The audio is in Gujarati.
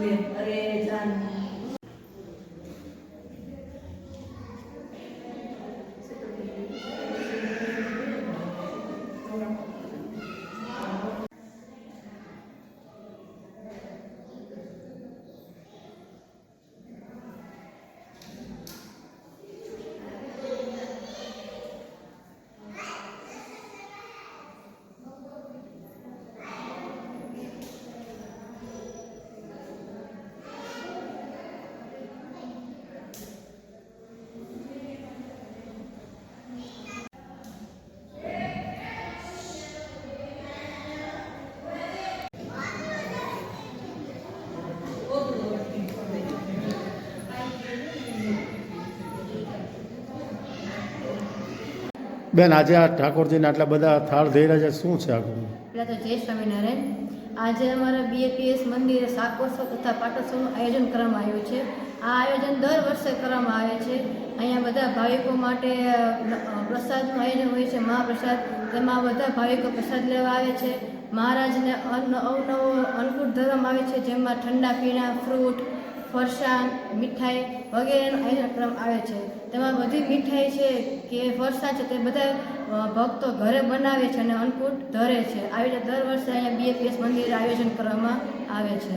with Rejan બેન, આજે આ ઠાકોરજીને આટલા બધા થાળ થઈ રહ્યા છે, શું છે આગળ પહેલાં તો જય સ્વામિનારાયણ. આજે અમારા બીએપીએસ મંદિરે શાકોત્સવ તથા પાટોત્સવનું આયોજન કરવામાં આવ્યું છે. આ આયોજન દર વર્ષે કરવામાં આવે છે. અહીંયા બધા ભાવિકો માટે પ્રસાદનું આયોજન હોય છે, મહાપ્રસાદ. તેમાં બધા ભાવિકો પ્રસાદ લેવા આવે છે. મહારાજને અન્ન અવનવો અન્નકૂટ ધરવામાં આવે છે, જેમાં ઠંડા પીણા, ફ્રૂટ ફરસાણ, મીઠાઈ વગેરેનો આયોજન કરવામાં આવે છે. તેમાં બધી મીઠાઈ છે કે ફરસાણ છે તે બધા ભક્તો ઘરે બનાવે છે અને અન્નકૂટ ધરે છે. આવી રીતે દર વર્ષે અહીંયા બીએપીએસ મંદિરે આયોજન કરવામાં આવે છે.